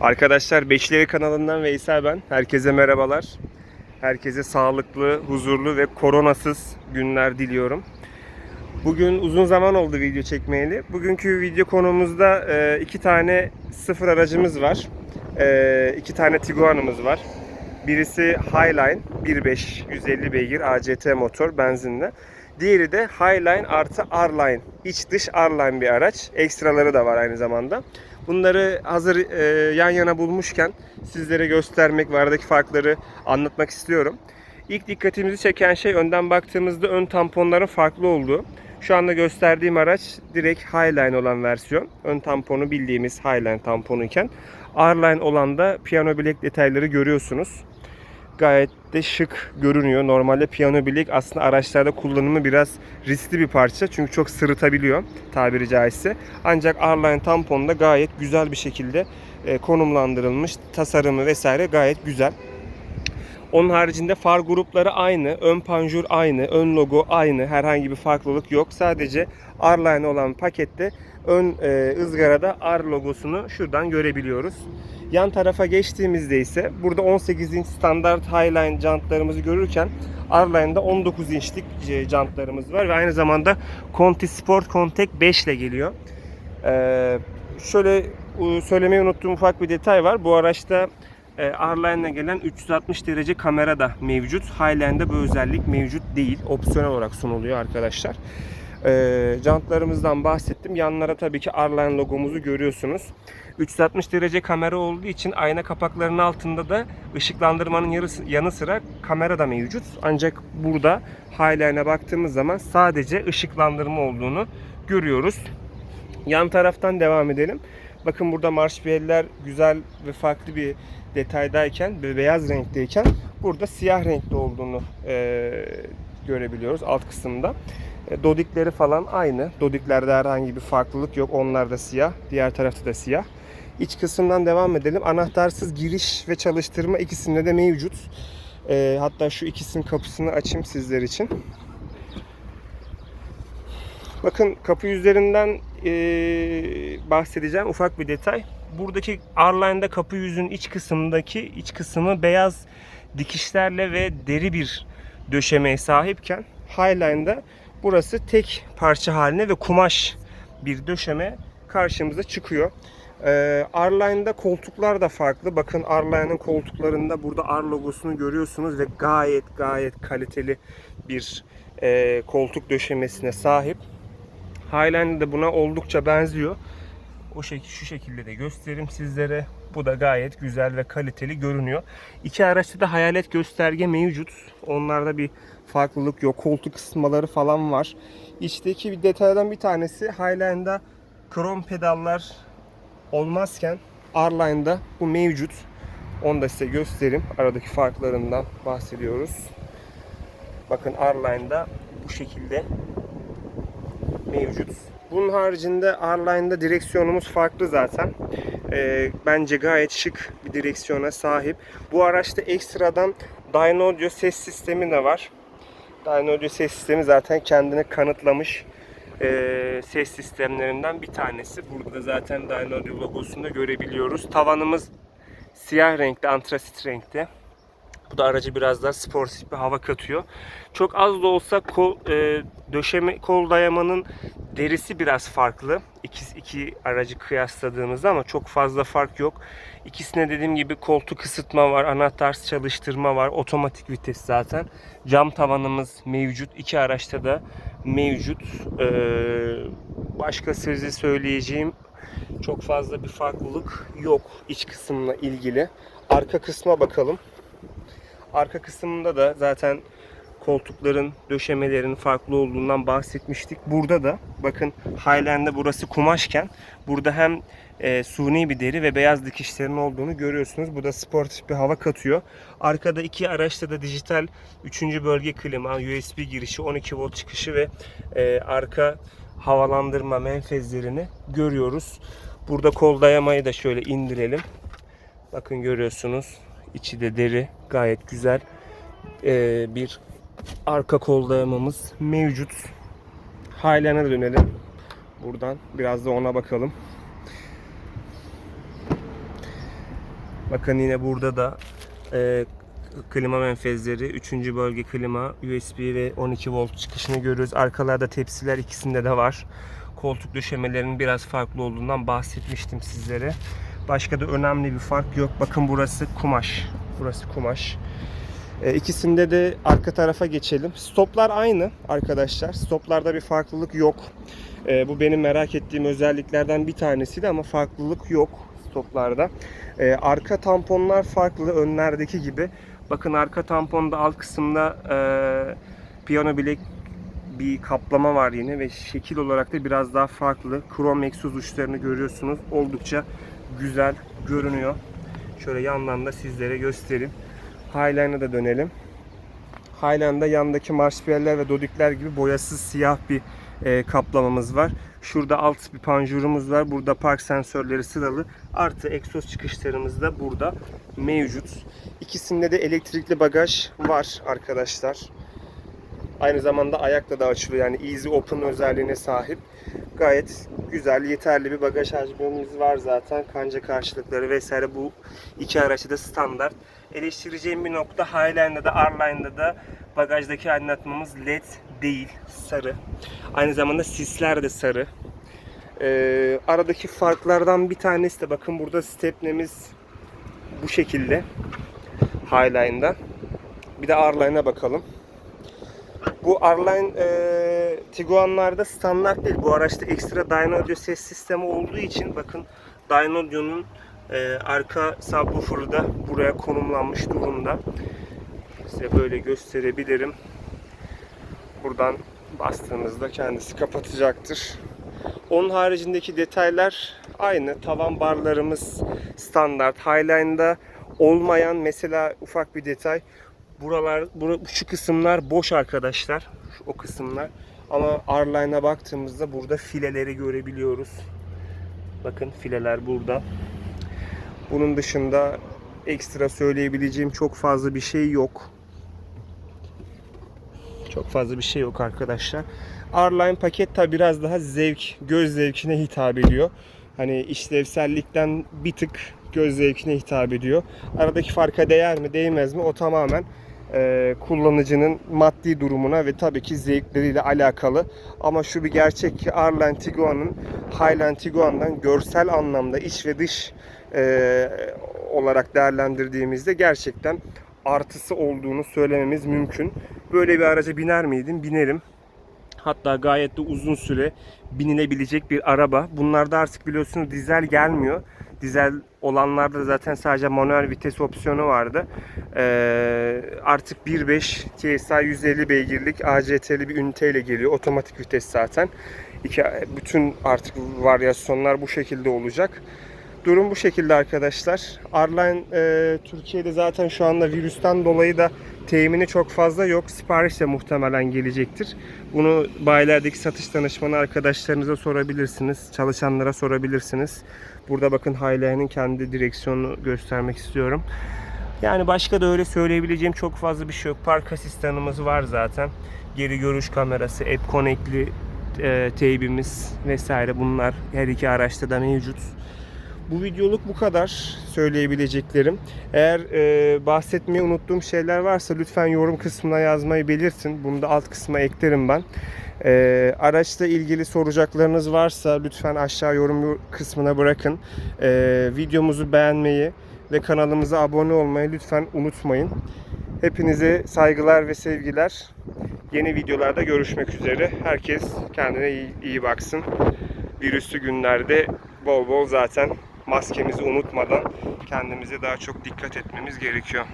Arkadaşlar Beşleri kanalından Veysel ben. Herkese merhabalar. Herkese sağlıklı, huzurlu ve koronasız günler diliyorum. Bugün uzun zaman oldu video çekmeyeli. Bugünkü video konumuzda e, iki tane sıfır aracımız var. E, iki tane Tiguan'ımız var. Birisi Highline 1.5 150 beygir ACT motor benzinli. Diğeri de Highline artı R-Line. iç dış R-Line bir araç. Ekstraları da var aynı zamanda. Bunları hazır e, yan yana bulmuşken sizlere göstermek ve aradaki farkları anlatmak istiyorum. İlk dikkatimizi çeken şey önden baktığımızda ön tamponların farklı olduğu. Şu anda gösterdiğim araç direkt Highline olan versiyon. Ön tamponu bildiğimiz Highline tamponuyken R-Line olan da piyano bilek detayları görüyorsunuz. Gayet de şık görünüyor. Normalde piyano bilek aslında araçlarda kullanımı biraz riskli bir parça. Çünkü çok sırıtabiliyor tabiri caizse. Ancak R-Line tamponda gayet güzel bir şekilde e, konumlandırılmış. Tasarımı vesaire gayet güzel. Onun haricinde far grupları aynı, ön panjur aynı, ön logo aynı. Herhangi bir farklılık yok. Sadece R-Line olan pakette ön e, ızgarada R logosunu şuradan görebiliyoruz. Yan tarafa geçtiğimizde ise burada 18 inç standart Highline jantlarımızı görürken R-Line'da 19 inçlik e, jantlarımız var ve aynı zamanda Conti Sport Contact 5 ile geliyor. Ee, şöyle söylemeyi unuttuğum ufak bir detay var. Bu araçta e, gelen 360 derece kamera da mevcut. Highline'da bu özellik mevcut değil. Opsiyonel olarak sunuluyor arkadaşlar. E, jantlarımızdan bahsettim. Yanlara tabii ki R-Line logomuzu görüyorsunuz. 360 derece kamera olduğu için ayna kapaklarının altında da ışıklandırmanın yarısı, yanı sıra kamera da mevcut. Ancak burada Highline'a baktığımız zaman sadece ışıklandırma olduğunu görüyoruz. Yan taraftan devam edelim. Bakın burada marşpiyeller güzel ve farklı bir detaydayken ve beyaz renkteyken burada siyah renkli olduğunu e, görebiliyoruz alt kısımda. E, dodikleri falan aynı. Dodiklerde herhangi bir farklılık yok. Onlar da siyah. Diğer tarafta da siyah. İç kısımdan devam edelim. Anahtarsız giriş ve çalıştırma ikisinde de mevcut. E, hatta şu ikisinin kapısını açayım sizler için. Bakın kapı yüzlerinden e, bahsedeceğim ufak bir detay. Buradaki R-Line'da kapı yüzünün iç kısmındaki iç kısmı beyaz dikişlerle ve deri bir döşemeye sahipken Highline'da burası tek parça haline ve kumaş bir döşeme karşımıza çıkıyor. Ee, R-Line'da koltuklar da farklı. Bakın R-Line'ın koltuklarında burada R logosunu görüyorsunuz ve gayet gayet kaliteli bir e, koltuk döşemesine sahip. Highline de buna oldukça benziyor. O şekil şu şekilde de göstereyim sizlere. Bu da gayet güzel ve kaliteli görünüyor. İki araçta da hayalet gösterge mevcut. Onlarda bir farklılık yok. Koltuk ısıtmaları falan var. İçteki bir detaydan bir tanesi Highline'da krom pedallar olmazken R-Line'da bu mevcut. Onu da size göstereyim. Aradaki farklarından bahsediyoruz. Bakın R-Line'da bu şekilde mevcut. Bunun haricinde R-Line'da direksiyonumuz farklı zaten. Ee, bence gayet şık bir direksiyona sahip. Bu araçta ekstradan Dyno Audio ses sistemi de var. Dyno Audio ses sistemi zaten kendini kanıtlamış ee, ses sistemlerinden bir tanesi. Burada da zaten Dyno Audio logosunu görebiliyoruz. Tavanımız siyah renkte, antrasit renkte. Bu da aracı biraz daha sportif bir hava katıyor. Çok az da olsa kol, e, döşeme kol dayamanın derisi biraz farklı. İki, iki aracı kıyasladığımızda ama çok fazla fark yok. İkisine dediğim gibi koltuk ısıtma var, anahtarsız çalıştırma var, otomatik vites zaten. Cam tavanımız mevcut. İki araçta da mevcut. Ee, başka sözü söyleyeceğim çok fazla bir farklılık yok iç kısımla ilgili. Arka kısma bakalım. Arka kısmında da zaten koltukların, döşemelerin farklı olduğundan bahsetmiştik. Burada da bakın Highland'da burası kumaşken burada hem e, suni bir deri ve beyaz dikişlerin olduğunu görüyorsunuz. Bu da sportif bir hava katıyor. Arkada iki araçta da dijital 3. bölge klima, USB girişi, 12 volt çıkışı ve e, arka havalandırma menfezlerini görüyoruz. Burada kol dayamayı da şöyle indirelim. Bakın görüyorsunuz. İçi de deri. Gayet güzel. Ee, bir arka kol dayamamız mevcut. Highline'a dönelim. Buradan biraz da ona bakalım. Bakın yine burada da e, klima menfezleri, 3. bölge klima, USB ve 12 volt çıkışını görüyoruz. Arkalarda tepsiler ikisinde de var. Koltuk döşemelerinin biraz farklı olduğundan bahsetmiştim sizlere. Başka da önemli bir fark yok. Bakın burası kumaş. Burası kumaş. E, ikisinde de arka tarafa geçelim. Stoplar aynı arkadaşlar. Stoplarda bir farklılık yok. E, bu benim merak ettiğim özelliklerden bir tanesiydi ama farklılık yok stoplarda. E, arka tamponlar farklı önlerdeki gibi. Bakın arka tamponda alt kısımda e, piyano bilek bir kaplama var yine ve şekil olarak da biraz daha farklı. Krom egzoz uçlarını görüyorsunuz. Oldukça güzel görünüyor. Şöyle yandan da sizlere göstereyim. Highline'a da dönelim. Highline'da yandaki marşpiyeller ve dodikler gibi boyasız siyah bir e, kaplamamız var. Şurada alt bir panjurumuz var. Burada park sensörleri sıralı. Artı egzoz çıkışlarımız da burada mevcut. İkisinde de elektrikli bagaj var arkadaşlar. Aynı zamanda ayakla da açılıyor. Yani easy open özelliğine sahip. Gayet güzel, yeterli bir bagaj hacmimiz var zaten. Kanca karşılıkları vesaire bu iki araçta da standart. Eleştireceğim bir nokta Highline'da da R-Line'da da bagajdaki aydınlatmamız LED değil, sarı. Aynı zamanda sisler de sarı. Ee, aradaki farklardan bir tanesi de bakın burada stepnemiz bu şekilde Highline'da. Bir de R-Line'a bakalım. Bu R-Line e, Tiguan'larda standart değil. Bu araçta ekstra Dyno ses sistemi olduğu için bakın Dyno e, arka subwoofer'ı da buraya konumlanmış durumda. Size böyle gösterebilirim. Buradan bastığınızda kendisi kapatacaktır. Onun haricindeki detaylar aynı. Tavan barlarımız standart. Highline'da olmayan mesela ufak bir detay. Buralar, bura, şu kısımlar boş arkadaşlar. Şu, o kısımlar. Ama R-Line'a baktığımızda burada fileleri görebiliyoruz. Bakın fileler burada. Bunun dışında ekstra söyleyebileceğim çok fazla bir şey yok. Çok fazla bir şey yok arkadaşlar. R-Line paket tabi biraz daha zevk, göz zevkine hitap ediyor. Hani işlevsellikten bir tık göz zevkine hitap ediyor. Aradaki farka değer mi değmez mi o tamamen e, kullanıcının maddi durumuna ve tabii ki zevkleriyle alakalı. Ama şu bir gerçek ki R-Line Tiguan'ın Highline Tiguan'dan görsel anlamda iç ve dış e, olarak değerlendirdiğimizde gerçekten artısı olduğunu söylememiz mümkün. Böyle bir araca biner miydim? Binerim. Hatta gayet de uzun süre binilebilecek bir araba. Bunlarda artık biliyorsunuz dizel gelmiyor. Dizel olanlarda zaten sadece manuel vites opsiyonu vardı. Ee, artık 1.5 TSI 150 beygirlik ACT'li bir üniteyle geliyor. Otomatik vites zaten. İki, bütün artık varyasyonlar bu şekilde olacak. Durum bu şekilde arkadaşlar. Arline e, Türkiye'de zaten şu anda virüsten dolayı da temini çok fazla yok. Sipariş de muhtemelen gelecektir. Bunu bayilerdeki satış danışmanı arkadaşlarınıza sorabilirsiniz. Çalışanlara sorabilirsiniz. Burada bakın Highline'in kendi direksiyonunu göstermek istiyorum. Yani başka da öyle söyleyebileceğim çok fazla bir şey yok. Park asistanımız var zaten. Geri görüş kamerası, App Connect'li e, teybimiz vesaire bunlar her iki araçta da mevcut. Bu videoluk bu kadar söyleyebileceklerim. Eğer e, bahsetmeyi unuttuğum şeyler varsa lütfen yorum kısmına yazmayı belirtin. Bunu da alt kısma eklerim ben. E, araçla ilgili soracaklarınız varsa lütfen aşağı yorum kısmına bırakın. E, videomuzu beğenmeyi ve kanalımıza abone olmayı lütfen unutmayın. Hepinize saygılar ve sevgiler. Yeni videolarda görüşmek üzere. Herkes kendine iyi, iyi baksın. Virüslü günlerde bol bol zaten maskemizi unutmadan kendimize daha çok dikkat etmemiz gerekiyor.